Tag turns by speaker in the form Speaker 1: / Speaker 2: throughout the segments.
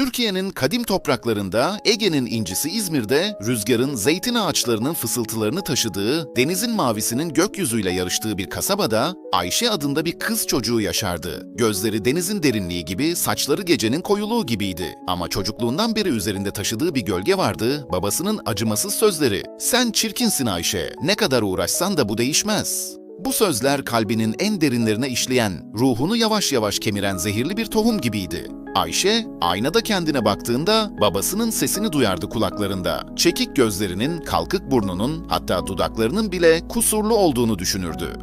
Speaker 1: Türkiye'nin kadim topraklarında Ege'nin incisi İzmir'de rüzgarın zeytin ağaçlarının fısıltılarını taşıdığı, denizin mavisinin gökyüzüyle yarıştığı bir kasabada Ayşe adında bir kız çocuğu yaşardı. Gözleri denizin derinliği gibi, saçları gecenin koyuluğu gibiydi. Ama çocukluğundan beri üzerinde taşıdığı bir gölge vardı, babasının acımasız sözleri. Sen çirkinsin Ayşe, ne kadar uğraşsan da bu değişmez. Bu sözler kalbinin en derinlerine işleyen, ruhunu yavaş yavaş kemiren zehirli bir tohum gibiydi. Ayşe, aynada kendine baktığında babasının sesini duyardı kulaklarında. Çekik gözlerinin, kalkık burnunun, hatta dudaklarının bile kusurlu olduğunu düşünürdü.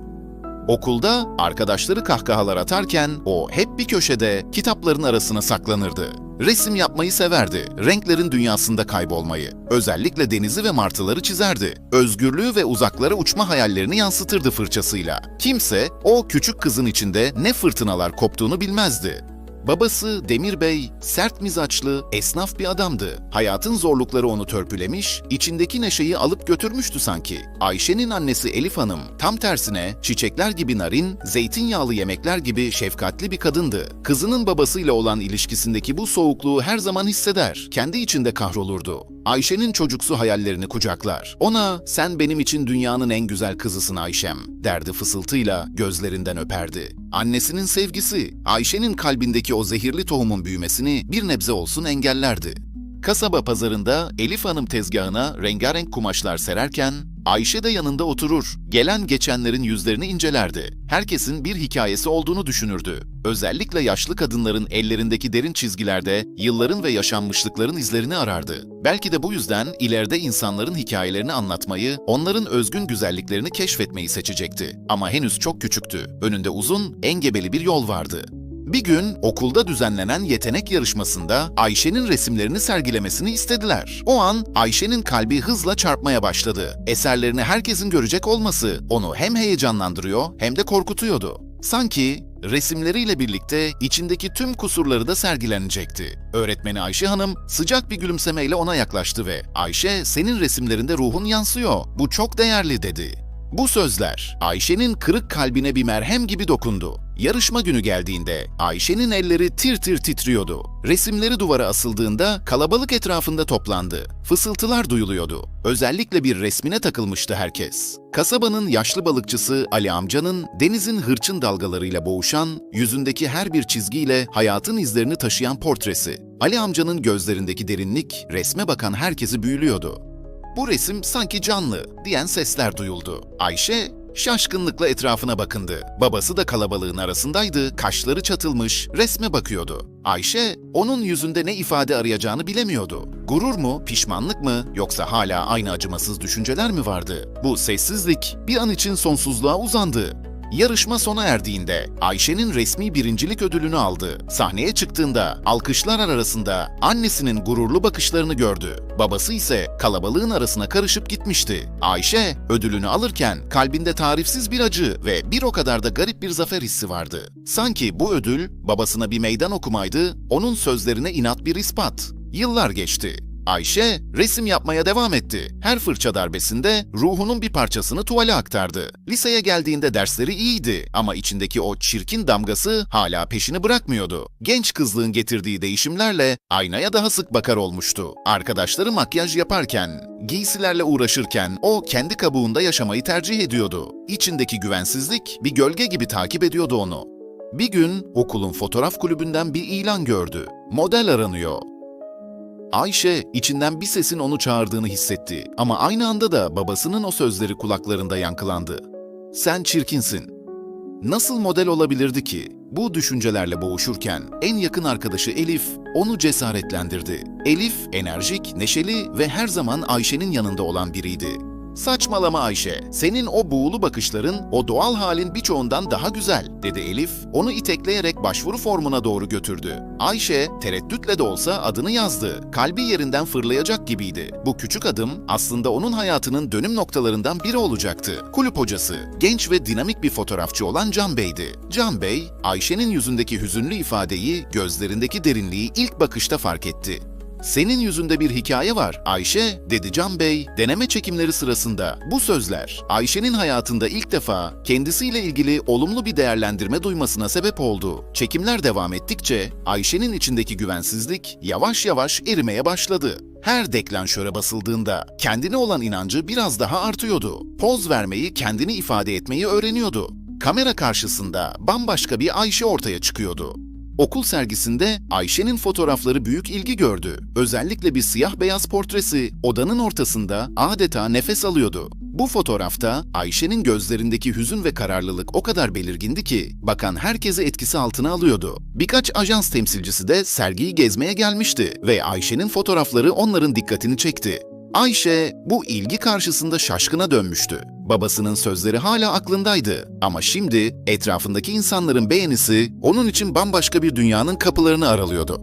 Speaker 1: Okulda arkadaşları kahkahalar atarken o hep bir köşede kitapların arasına saklanırdı. Resim yapmayı severdi, renklerin dünyasında kaybolmayı. Özellikle denizi ve martıları çizerdi. Özgürlüğü ve uzaklara uçma hayallerini yansıtırdı fırçasıyla. Kimse o küçük kızın içinde ne fırtınalar koptuğunu bilmezdi. Babası Demir Bey sert mizaçlı, esnaf bir adamdı. Hayatın zorlukları onu törpülemiş, içindeki neşeyi alıp götürmüştü sanki. Ayşe'nin annesi Elif Hanım tam tersine çiçekler gibi narin, zeytinyağlı yemekler gibi şefkatli bir kadındı. Kızının babasıyla olan ilişkisindeki bu soğukluğu her zaman hisseder, kendi içinde kahrolurdu. Ayşe'nin çocuksu hayallerini kucaklar. Ona sen benim için dünyanın en güzel kızısın Ayşem derdi fısıltıyla gözlerinden öperdi. Annesinin sevgisi Ayşe'nin kalbindeki o zehirli tohumun büyümesini bir nebze olsun engellerdi. Kasaba pazarında Elif Hanım tezgahına rengarenk kumaşlar sererken Ayşe de yanında oturur, gelen geçenlerin yüzlerini incelerdi. Herkesin bir hikayesi olduğunu düşünürdü. Özellikle yaşlı kadınların ellerindeki derin çizgilerde yılların ve yaşanmışlıkların izlerini arardı. Belki de bu yüzden ileride insanların hikayelerini anlatmayı, onların özgün güzelliklerini keşfetmeyi seçecekti. Ama henüz çok küçüktü. Önünde uzun, engebeli bir yol vardı. Bir gün okulda düzenlenen yetenek yarışmasında Ayşe'nin resimlerini sergilemesini istediler. O an Ayşe'nin kalbi hızla çarpmaya başladı. Eserlerini herkesin görecek olması onu hem heyecanlandırıyor hem de korkutuyordu. Sanki resimleriyle birlikte içindeki tüm kusurları da sergilenecekti. Öğretmeni Ayşe Hanım sıcak bir gülümsemeyle ona yaklaştı ve "Ayşe, senin resimlerinde ruhun yansıyor. Bu çok değerli." dedi. Bu sözler Ayşe'nin kırık kalbine bir merhem gibi dokundu. Yarışma günü geldiğinde Ayşe'nin elleri tir tir titriyordu. Resimleri duvara asıldığında kalabalık etrafında toplandı. Fısıltılar duyuluyordu. Özellikle bir resmine takılmıştı herkes. Kasabanın yaşlı balıkçısı Ali amcanın denizin hırçın dalgalarıyla boğuşan, yüzündeki her bir çizgiyle hayatın izlerini taşıyan portresi. Ali amcanın gözlerindeki derinlik resme bakan herkesi büyülüyordu. Bu resim sanki canlı diyen sesler duyuldu. Ayşe şaşkınlıkla etrafına bakındı. Babası da kalabalığın arasındaydı, kaşları çatılmış, resme bakıyordu. Ayşe onun yüzünde ne ifade arayacağını bilemiyordu. Gurur mu, pişmanlık mı yoksa hala aynı acımasız düşünceler mi vardı? Bu sessizlik bir an için sonsuzluğa uzandı. Yarışma sona erdiğinde Ayşe'nin resmi birincilik ödülünü aldı. Sahneye çıktığında alkışlar arasında annesinin gururlu bakışlarını gördü. Babası ise kalabalığın arasına karışıp gitmişti. Ayşe ödülünü alırken kalbinde tarifsiz bir acı ve bir o kadar da garip bir zafer hissi vardı. Sanki bu ödül babasına bir meydan okumaydı, onun sözlerine inat bir ispat. Yıllar geçti. Ayşe resim yapmaya devam etti. Her fırça darbesinde ruhunun bir parçasını tuvale aktardı. Liseye geldiğinde dersleri iyiydi ama içindeki o çirkin damgası hala peşini bırakmıyordu. Genç kızlığın getirdiği değişimlerle aynaya daha sık bakar olmuştu. Arkadaşları makyaj yaparken, giysilerle uğraşırken o kendi kabuğunda yaşamayı tercih ediyordu. İçindeki güvensizlik bir gölge gibi takip ediyordu onu. Bir gün okulun fotoğraf kulübünden bir ilan gördü. Model aranıyor. Ayşe içinden bir sesin onu çağırdığını hissetti ama aynı anda da babasının o sözleri kulaklarında yankılandı. Sen çirkinsin. Nasıl model olabilirdi ki? Bu düşüncelerle boğuşurken en yakın arkadaşı Elif onu cesaretlendirdi. Elif enerjik, neşeli ve her zaman Ayşe'nin yanında olan biriydi. Saçmalama Ayşe, senin o buğulu bakışların, o doğal halin birçoğundan daha güzel, dedi Elif, onu itekleyerek başvuru formuna doğru götürdü. Ayşe, tereddütle de olsa adını yazdı. Kalbi yerinden fırlayacak gibiydi. Bu küçük adım aslında onun hayatının dönüm noktalarından biri olacaktı. Kulüp hocası, genç ve dinamik bir fotoğrafçı olan Can Bey'di. Can Bey, Ayşe'nin yüzündeki hüzünlü ifadeyi, gözlerindeki derinliği ilk bakışta fark etti. Senin yüzünde bir hikaye var Ayşe, dedi Can Bey deneme çekimleri sırasında. Bu sözler Ayşe'nin hayatında ilk defa kendisiyle ilgili olumlu bir değerlendirme duymasına sebep oldu. Çekimler devam ettikçe Ayşe'nin içindeki güvensizlik yavaş yavaş erimeye başladı. Her deklanşöre basıldığında kendine olan inancı biraz daha artıyordu. Poz vermeyi, kendini ifade etmeyi öğreniyordu. Kamera karşısında bambaşka bir Ayşe ortaya çıkıyordu. Okul sergisinde Ayşe'nin fotoğrafları büyük ilgi gördü. Özellikle bir siyah beyaz portresi odanın ortasında adeta nefes alıyordu. Bu fotoğrafta Ayşe'nin gözlerindeki hüzün ve kararlılık o kadar belirgindi ki bakan herkesi etkisi altına alıyordu. Birkaç ajans temsilcisi de sergiyi gezmeye gelmişti ve Ayşe'nin fotoğrafları onların dikkatini çekti. Ayşe bu ilgi karşısında şaşkına dönmüştü. Babasının sözleri hala aklındaydı ama şimdi etrafındaki insanların beğenisi onun için bambaşka bir dünyanın kapılarını aralıyordu.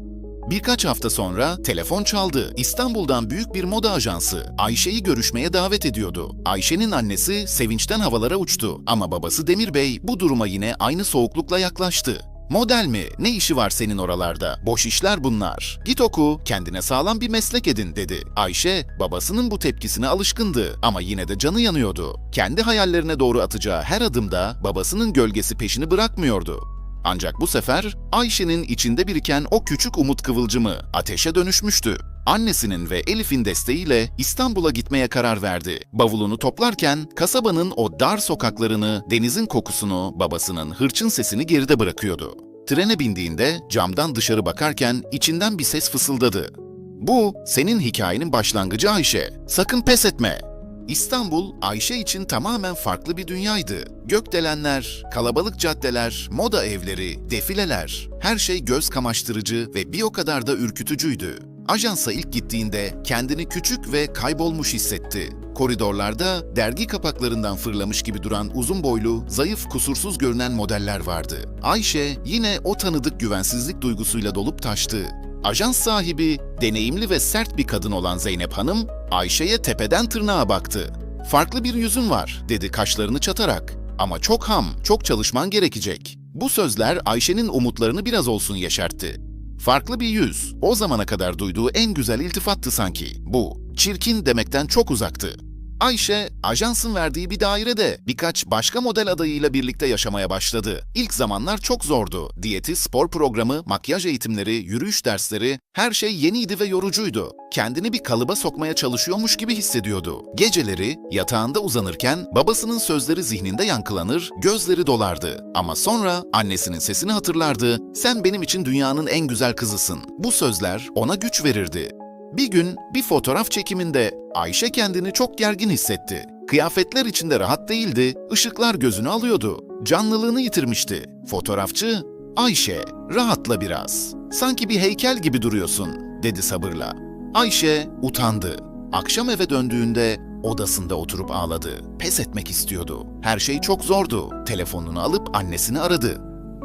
Speaker 1: Birkaç hafta sonra telefon çaldı. İstanbul'dan büyük bir moda ajansı Ayşe'yi görüşmeye davet ediyordu. Ayşe'nin annesi sevinçten havalara uçtu ama babası Demir Bey bu duruma yine aynı soğuklukla yaklaştı. Model mi? Ne işi var senin oralarda? Boş işler bunlar. Git oku, kendine sağlam bir meslek edin dedi. Ayşe, babasının bu tepkisine alışkındı ama yine de canı yanıyordu. Kendi hayallerine doğru atacağı her adımda babasının gölgesi peşini bırakmıyordu. Ancak bu sefer Ayşe'nin içinde biriken o küçük umut kıvılcımı ateşe dönüşmüştü. Annesinin ve Elif'in desteğiyle İstanbul'a gitmeye karar verdi. Bavulunu toplarken kasabanın o dar sokaklarını, denizin kokusunu, babasının hırçın sesini geride bırakıyordu. Trene bindiğinde camdan dışarı bakarken içinden bir ses fısıldadı. Bu senin hikayenin başlangıcı Ayşe. Sakın pes etme. İstanbul, Ayşe için tamamen farklı bir dünyaydı. Gökdelenler, kalabalık caddeler, moda evleri, defileler, her şey göz kamaştırıcı ve bir o kadar da ürkütücüydü. Ajansa ilk gittiğinde kendini küçük ve kaybolmuş hissetti. Koridorlarda dergi kapaklarından fırlamış gibi duran uzun boylu, zayıf, kusursuz görünen modeller vardı. Ayşe yine o tanıdık güvensizlik duygusuyla dolup taştı. Ajans sahibi, deneyimli ve sert bir kadın olan Zeynep Hanım, Ayşe'ye tepeden tırnağa baktı. Farklı bir yüzün var, dedi kaşlarını çatarak. Ama çok ham, çok çalışman gerekecek. Bu sözler Ayşe'nin umutlarını biraz olsun yeşertti. Farklı bir yüz, o zamana kadar duyduğu en güzel iltifattı sanki. Bu, çirkin demekten çok uzaktı. Ayşe, ajansın verdiği bir dairede birkaç başka model adayıyla birlikte yaşamaya başladı. İlk zamanlar çok zordu. Diyeti, spor programı, makyaj eğitimleri, yürüyüş dersleri, her şey yeniydi ve yorucuydu. Kendini bir kalıba sokmaya çalışıyormuş gibi hissediyordu. Geceleri yatağında uzanırken babasının sözleri zihninde yankılanır, gözleri dolardı. Ama sonra annesinin sesini hatırlardı. Sen benim için dünyanın en güzel kızısın. Bu sözler ona güç verirdi. Bir gün bir fotoğraf çekiminde Ayşe kendini çok gergin hissetti. Kıyafetler içinde rahat değildi, ışıklar gözünü alıyordu. Canlılığını yitirmişti. Fotoğrafçı, Ayşe, rahatla biraz. Sanki bir heykel gibi duruyorsun, dedi sabırla. Ayşe utandı. Akşam eve döndüğünde odasında oturup ağladı. Pes etmek istiyordu. Her şey çok zordu. Telefonunu alıp annesini aradı.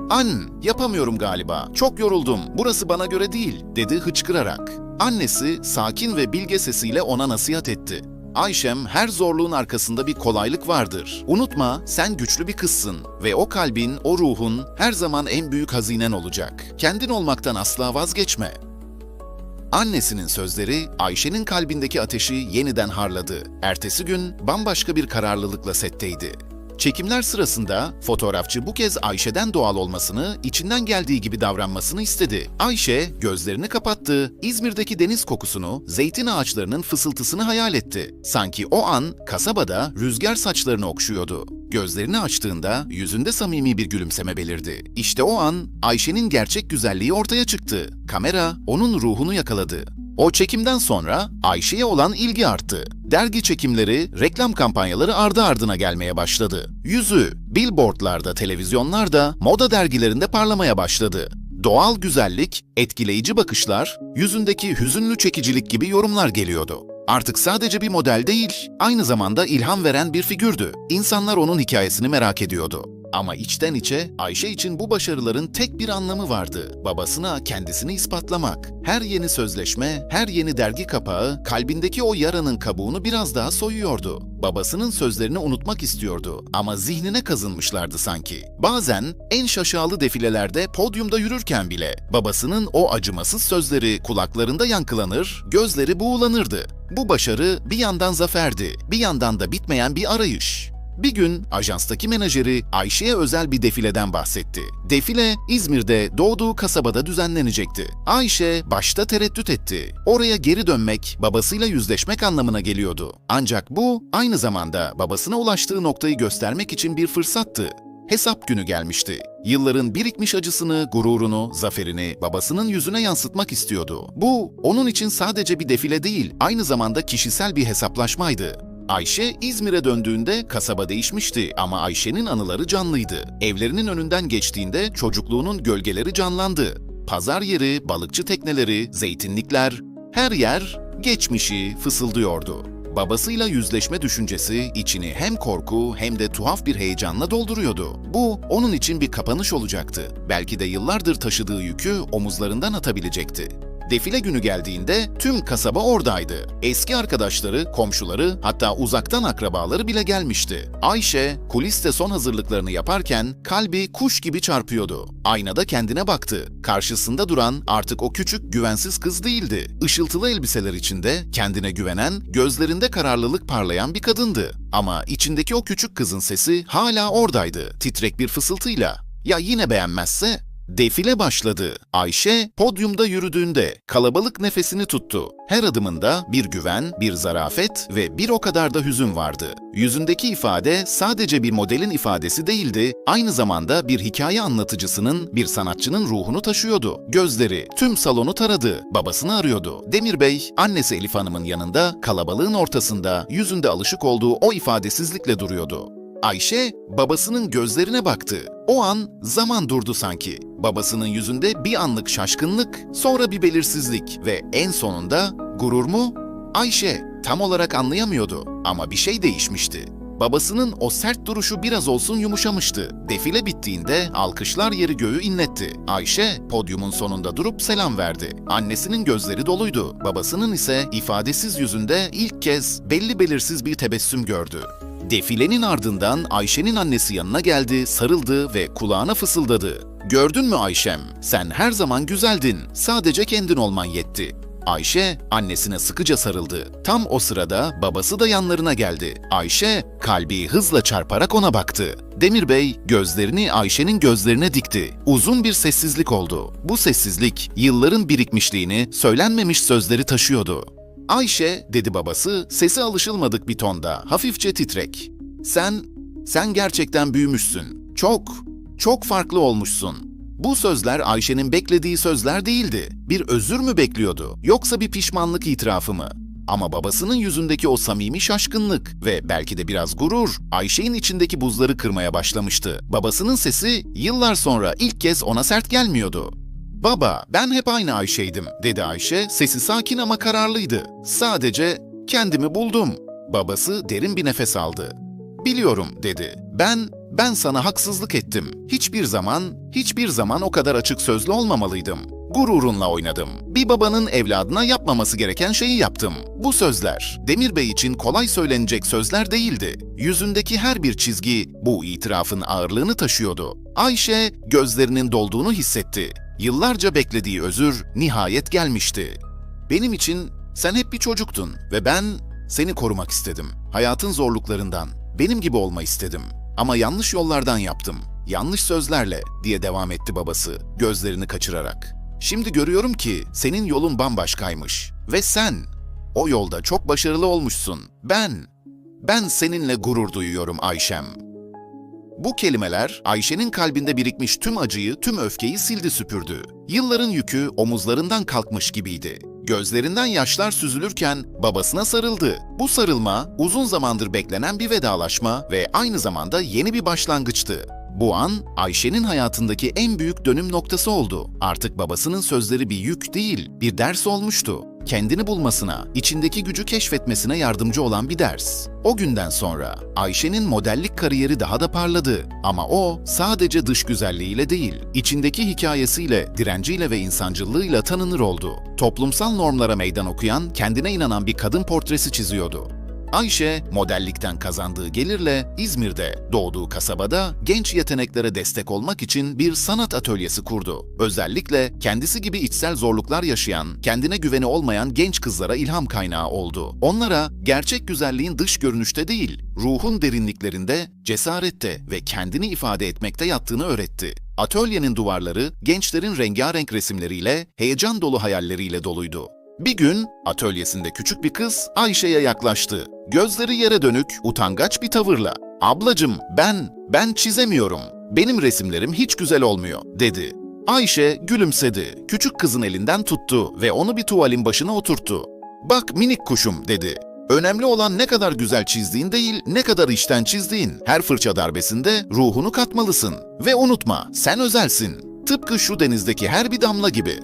Speaker 1: An, yapamıyorum galiba. Çok yoruldum. Burası bana göre değil, dedi hıçkırarak. Annesi sakin ve bilge sesiyle ona nasihat etti. Ayşem her zorluğun arkasında bir kolaylık vardır. Unutma sen güçlü bir kızsın ve o kalbin, o ruhun her zaman en büyük hazinen olacak. Kendin olmaktan asla vazgeçme. Annesinin sözleri Ayşe'nin kalbindeki ateşi yeniden harladı. Ertesi gün bambaşka bir kararlılıkla setteydi. Çekimler sırasında fotoğrafçı bu kez Ayşe'den doğal olmasını, içinden geldiği gibi davranmasını istedi. Ayşe gözlerini kapattı, İzmir'deki deniz kokusunu, zeytin ağaçlarının fısıltısını hayal etti. Sanki o an kasabada rüzgar saçlarını okşuyordu. Gözlerini açtığında yüzünde samimi bir gülümseme belirdi. İşte o an Ayşe'nin gerçek güzelliği ortaya çıktı. Kamera onun ruhunu yakaladı. O çekimden sonra Ayşe'ye olan ilgi arttı. Dergi çekimleri, reklam kampanyaları ardı ardına gelmeye başladı. Yüzü, billboardlarda, televizyonlarda, moda dergilerinde parlamaya başladı. Doğal güzellik, etkileyici bakışlar, yüzündeki hüzünlü çekicilik gibi yorumlar geliyordu. Artık sadece bir model değil, aynı zamanda ilham veren bir figürdü. İnsanlar onun hikayesini merak ediyordu. Ama içten içe Ayşe için bu başarıların tek bir anlamı vardı. Babasına kendisini ispatlamak. Her yeni sözleşme, her yeni dergi kapağı kalbindeki o yaranın kabuğunu biraz daha soyuyordu. Babasının sözlerini unutmak istiyordu ama zihnine kazınmışlardı sanki. Bazen en şaşalı defilelerde podyumda yürürken bile babasının o acımasız sözleri kulaklarında yankılanır, gözleri buğulanırdı. Bu başarı bir yandan zaferdi, bir yandan da bitmeyen bir arayış. Bir gün ajanstaki menajeri Ayşe'ye özel bir defileden bahsetti. Defile İzmir'de doğduğu kasabada düzenlenecekti. Ayşe başta tereddüt etti. Oraya geri dönmek, babasıyla yüzleşmek anlamına geliyordu. Ancak bu aynı zamanda babasına ulaştığı noktayı göstermek için bir fırsattı. Hesap günü gelmişti. Yılların birikmiş acısını, gururunu, zaferini babasının yüzüne yansıtmak istiyordu. Bu onun için sadece bir defile değil, aynı zamanda kişisel bir hesaplaşmaydı. Ayşe İzmir'e döndüğünde kasaba değişmişti ama Ayşe'nin anıları canlıydı. Evlerinin önünden geçtiğinde çocukluğunun gölgeleri canlandı. Pazar yeri, balıkçı tekneleri, zeytinlikler, her yer geçmişi fısıldıyordu. Babasıyla yüzleşme düşüncesi içini hem korku hem de tuhaf bir heyecanla dolduruyordu. Bu onun için bir kapanış olacaktı. Belki de yıllardır taşıdığı yükü omuzlarından atabilecekti. Defile günü geldiğinde tüm kasaba oradaydı. Eski arkadaşları, komşuları, hatta uzaktan akrabaları bile gelmişti. Ayşe, kuliste son hazırlıklarını yaparken kalbi kuş gibi çarpıyordu. Aynada kendine baktı. Karşısında duran artık o küçük, güvensiz kız değildi. Işıltılı elbiseler içinde kendine güvenen, gözlerinde kararlılık parlayan bir kadındı. Ama içindeki o küçük kızın sesi hala oradaydı, titrek bir fısıltıyla. Ya yine beğenmezse? Defile başladı. Ayşe podyumda yürüdüğünde kalabalık nefesini tuttu. Her adımında bir güven, bir zarafet ve bir o kadar da hüzün vardı. Yüzündeki ifade sadece bir modelin ifadesi değildi, aynı zamanda bir hikaye anlatıcısının, bir sanatçının ruhunu taşıyordu. Gözleri tüm salonu taradı, babasını arıyordu. Demir Bey, annesi Elif Hanım'ın yanında, kalabalığın ortasında, yüzünde alışık olduğu o ifadesizlikle duruyordu. Ayşe babasının gözlerine baktı. O an zaman durdu sanki. Babasının yüzünde bir anlık şaşkınlık, sonra bir belirsizlik ve en sonunda gurur mu? Ayşe tam olarak anlayamıyordu ama bir şey değişmişti. Babasının o sert duruşu biraz olsun yumuşamıştı. Defile bittiğinde alkışlar yeri göğü inletti. Ayşe podyumun sonunda durup selam verdi. Annesinin gözleri doluydu. Babasının ise ifadesiz yüzünde ilk kez belli belirsiz bir tebessüm gördü. Defilenin ardından Ayşe'nin annesi yanına geldi, sarıldı ve kulağına fısıldadı. Gördün mü Ayşem? Sen her zaman güzeldin. Sadece kendin olman yetti. Ayşe annesine sıkıca sarıldı. Tam o sırada babası da yanlarına geldi. Ayşe kalbi hızla çarparak ona baktı. Demir Bey gözlerini Ayşe'nin gözlerine dikti. Uzun bir sessizlik oldu. Bu sessizlik yılların birikmişliğini, söylenmemiş sözleri taşıyordu. Ayşe, dedi babası, sesi alışılmadık bir tonda, hafifçe titrek. Sen, sen gerçekten büyümüşsün. Çok, çok farklı olmuşsun. Bu sözler Ayşe'nin beklediği sözler değildi. Bir özür mü bekliyordu, yoksa bir pişmanlık itirafı mı? Ama babasının yüzündeki o samimi şaşkınlık ve belki de biraz gurur Ayşe'nin içindeki buzları kırmaya başlamıştı. Babasının sesi yıllar sonra ilk kez ona sert gelmiyordu. Baba, ben hep aynı Ayşe'ydim, dedi Ayşe, sesi sakin ama kararlıydı. Sadece kendimi buldum. Babası derin bir nefes aldı. Biliyorum, dedi. Ben, ben sana haksızlık ettim. Hiçbir zaman, hiçbir zaman o kadar açık sözlü olmamalıydım. Gururunla oynadım. Bir babanın evladına yapmaması gereken şeyi yaptım. Bu sözler, Demir Bey için kolay söylenecek sözler değildi. Yüzündeki her bir çizgi bu itirafın ağırlığını taşıyordu. Ayşe gözlerinin dolduğunu hissetti. Yıllarca beklediği özür nihayet gelmişti. Benim için sen hep bir çocuktun ve ben seni korumak istedim. Hayatın zorluklarından benim gibi olma istedim. Ama yanlış yollardan yaptım. Yanlış sözlerle diye devam etti babası gözlerini kaçırarak. Şimdi görüyorum ki senin yolun bambaşkaymış ve sen o yolda çok başarılı olmuşsun. Ben ben seninle gurur duyuyorum Ayşem. Bu kelimeler Ayşe'nin kalbinde birikmiş tüm acıyı, tüm öfkeyi sildi süpürdü. Yılların yükü omuzlarından kalkmış gibiydi. Gözlerinden yaşlar süzülürken babasına sarıldı. Bu sarılma uzun zamandır beklenen bir vedalaşma ve aynı zamanda yeni bir başlangıçtı. Bu an Ayşe'nin hayatındaki en büyük dönüm noktası oldu. Artık babasının sözleri bir yük değil, bir ders olmuştu. Kendini bulmasına, içindeki gücü keşfetmesine yardımcı olan bir ders. O günden sonra Ayşe'nin modellik kariyeri daha da parladı. Ama o sadece dış güzelliğiyle değil, içindeki hikayesiyle, direnciyle ve insancılığıyla tanınır oldu. Toplumsal normlara meydan okuyan, kendine inanan bir kadın portresi çiziyordu. Ayşe, modellikten kazandığı gelirle İzmir'de, doğduğu kasabada genç yeteneklere destek olmak için bir sanat atölyesi kurdu. Özellikle kendisi gibi içsel zorluklar yaşayan, kendine güveni olmayan genç kızlara ilham kaynağı oldu. Onlara gerçek güzelliğin dış görünüşte değil, ruhun derinliklerinde, cesarette ve kendini ifade etmekte yattığını öğretti. Atölyenin duvarları gençlerin rengarenk resimleriyle, heyecan dolu hayalleriyle doluydu. Bir gün atölyesinde küçük bir kız Ayşe'ye yaklaştı. Gözleri yere dönük, utangaç bir tavırla. "Ablacım, ben ben çizemiyorum. Benim resimlerim hiç güzel olmuyor." dedi. Ayşe gülümsedi. Küçük kızın elinden tuttu ve onu bir tuvalin başına oturttu. "Bak minik kuşum." dedi. Önemli olan ne kadar güzel çizdiğin değil, ne kadar içten çizdiğin. Her fırça darbesinde ruhunu katmalısın. Ve unutma, sen özelsin. Tıpkı şu denizdeki her bir damla gibi.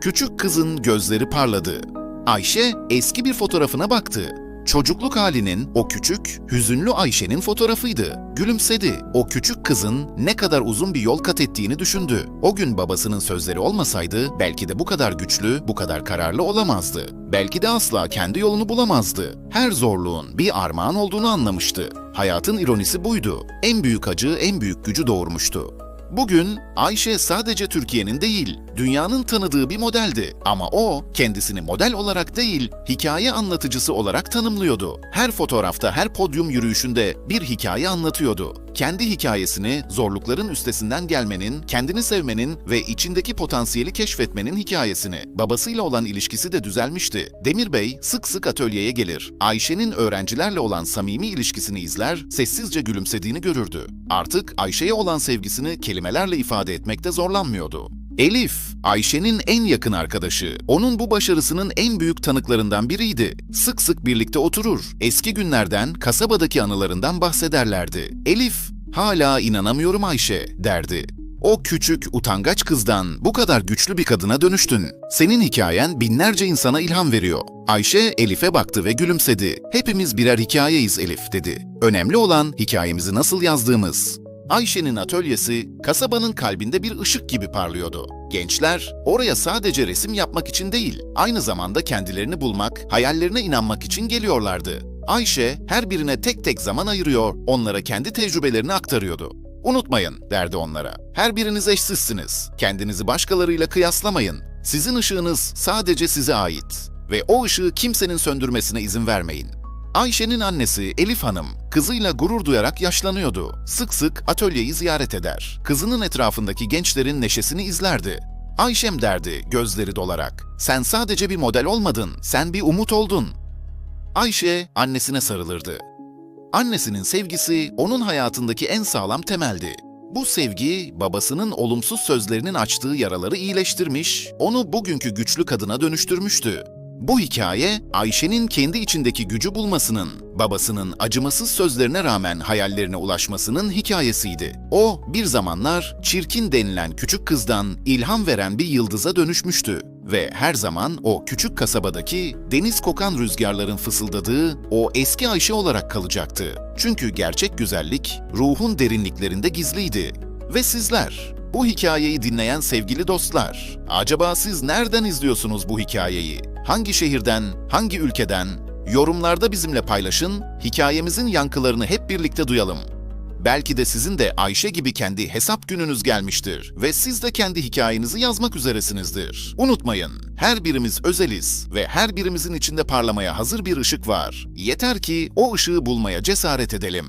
Speaker 1: Küçük kızın gözleri parladı. Ayşe eski bir fotoğrafına baktı. Çocukluk halinin o küçük, hüzünlü Ayşe'nin fotoğrafıydı. Gülümsedi. O küçük kızın ne kadar uzun bir yol kat ettiğini düşündü. O gün babasının sözleri olmasaydı belki de bu kadar güçlü, bu kadar kararlı olamazdı. Belki de asla kendi yolunu bulamazdı. Her zorluğun bir armağan olduğunu anlamıştı. Hayatın ironisi buydu. En büyük acı en büyük gücü doğurmuştu. Bugün Ayşe sadece Türkiye'nin değil, dünyanın tanıdığı bir modeldi. Ama o kendisini model olarak değil, hikaye anlatıcısı olarak tanımlıyordu. Her fotoğrafta, her podyum yürüyüşünde bir hikaye anlatıyordu. Kendi hikayesini zorlukların üstesinden gelmenin, kendini sevmenin ve içindeki potansiyeli keşfetmenin hikayesini. Babasıyla olan ilişkisi de düzelmişti. Demir Bey sık sık atölyeye gelir. Ayşe'nin öğrencilerle olan samimi ilişkisini izler, sessizce gülümsediğini görürdü. Artık Ayşe'ye olan sevgisini kelimelerle ifade etmekte zorlanmıyordu. Elif, Ayşe'nin en yakın arkadaşı. Onun bu başarısının en büyük tanıklarından biriydi. Sık sık birlikte oturur. Eski günlerden, kasabadaki anılarından bahsederlerdi. Elif, hala inanamıyorum Ayşe, derdi. O küçük, utangaç kızdan bu kadar güçlü bir kadına dönüştün. Senin hikayen binlerce insana ilham veriyor. Ayşe Elif'e baktı ve gülümsedi. Hepimiz birer hikayeyiz Elif dedi. Önemli olan hikayemizi nasıl yazdığımız. Ayşe'nin atölyesi kasabanın kalbinde bir ışık gibi parlıyordu. Gençler oraya sadece resim yapmak için değil, aynı zamanda kendilerini bulmak, hayallerine inanmak için geliyorlardı. Ayşe her birine tek tek zaman ayırıyor, onlara kendi tecrübelerini aktarıyordu. Unutmayın derdi onlara. Her biriniz eşsizsiniz. Kendinizi başkalarıyla kıyaslamayın. Sizin ışığınız sadece size ait ve o ışığı kimsenin söndürmesine izin vermeyin. Ayşe'nin annesi Elif Hanım kızıyla gurur duyarak yaşlanıyordu. Sık sık atölyeyi ziyaret eder. Kızının etrafındaki gençlerin neşesini izlerdi. Ayşem derdi gözleri dolarak. Sen sadece bir model olmadın, sen bir umut oldun. Ayşe annesine sarılırdı. Annesinin sevgisi onun hayatındaki en sağlam temeldi. Bu sevgi babasının olumsuz sözlerinin açtığı yaraları iyileştirmiş, onu bugünkü güçlü kadına dönüştürmüştü. Bu hikaye Ayşe'nin kendi içindeki gücü bulmasının, babasının acımasız sözlerine rağmen hayallerine ulaşmasının hikayesiydi. O bir zamanlar çirkin denilen küçük kızdan ilham veren bir yıldıza dönüşmüştü ve her zaman o küçük kasabadaki deniz kokan rüzgarların fısıldadığı o eski Ayşe olarak kalacaktı. Çünkü gerçek güzellik ruhun derinliklerinde gizliydi. Ve sizler, bu hikayeyi dinleyen sevgili dostlar, acaba siz nereden izliyorsunuz bu hikayeyi? Hangi şehirden, hangi ülkeden? Yorumlarda bizimle paylaşın, hikayemizin yankılarını hep birlikte duyalım. Belki de sizin de Ayşe gibi kendi hesap gününüz gelmiştir ve siz de kendi hikayenizi yazmak üzeresinizdir. Unutmayın, her birimiz özeliz ve her birimizin içinde parlamaya hazır bir ışık var. Yeter ki o ışığı bulmaya cesaret edelim.